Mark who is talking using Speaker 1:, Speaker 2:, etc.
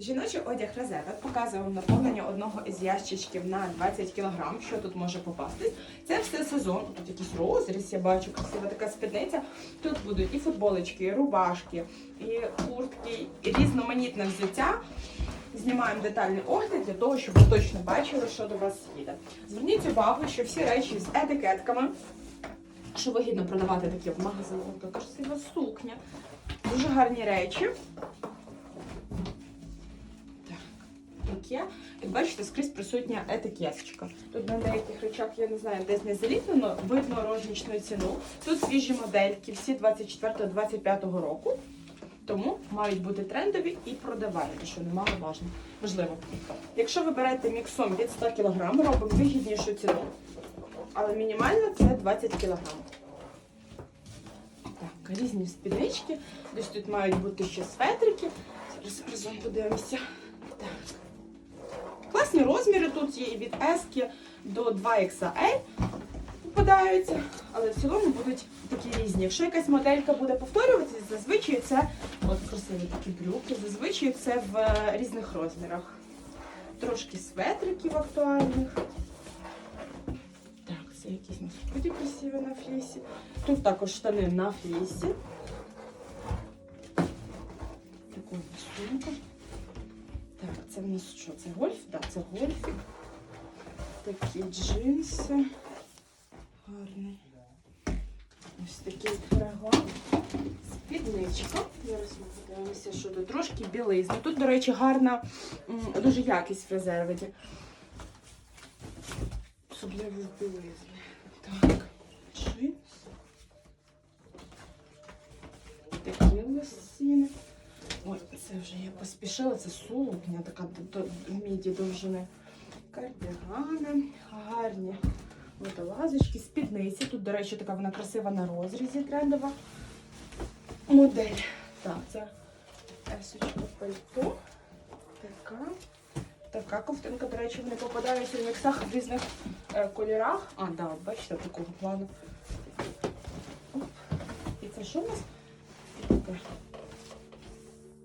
Speaker 1: Жіночий одяг Розета показує вам наповнення одного із ящичків на 20 кг, що тут може попасти. Це все сезон. Тут якийсь розріз, я бачу, красива така спідниця. Тут будуть і футболочки, і рубашки, і куртки, і різноманітне взуття. Знімаємо детальний огляд для того, щоб ви точно бачили, що до вас їде. Зверніть увагу, що всі речі з етикетками, що вигідно продавати такі в магазині. Така сукня. Дуже гарні речі. Так, таке. Як бачите, скрізь присутня етикеточка. Тут на деяких речах, я не знаю, десь не заліплено, видно рознічну ціну. Тут свіжі модельки, всі 24-25 року. Тому мають бути трендові і продаваємо, що немало важливо. важливо. Якщо ви берете міксом від 100 кг, робимо вигіднішу ціну. Але мінімально це 20 кг. Так, різні спіднички. Десь тут мають бути ще светрики. Зараз разом подивимося. Класні розміри тут є і від S до 2XL попадаються, але в цілому будуть такі різні. Якщо якась моделька буде повторюватися, зазвичай це от красиві такі брюки, зазвичай це в різних розмірах. Трошки светриків актуальних. Так, це якісь насправді красиві на флісі. Тут також штани на флісі. Таку сумку. Це в нас що? Це гольф? Так, це гольфік. Такі джинси. Гарний. Ось такий фрагон. Спідничка. Зараз ми подивимося, що тут трошки білизна. Тут, до речі, гарна, дуже якість в резерваді. Особливо в білизні. Це вже я поспішила, це сукня, така до, до, міді довжини. Кардігани, гарні водолазочки, спідниці. Тут, до речі, така вона красива на розрізі трендова модель. Так, це есочка пальто. Така. Така ковтинка, до речі, вони попадаються в міксах в різних е, кольорах. А, да, бачите, такого плану. Оп. І це що у нас? Така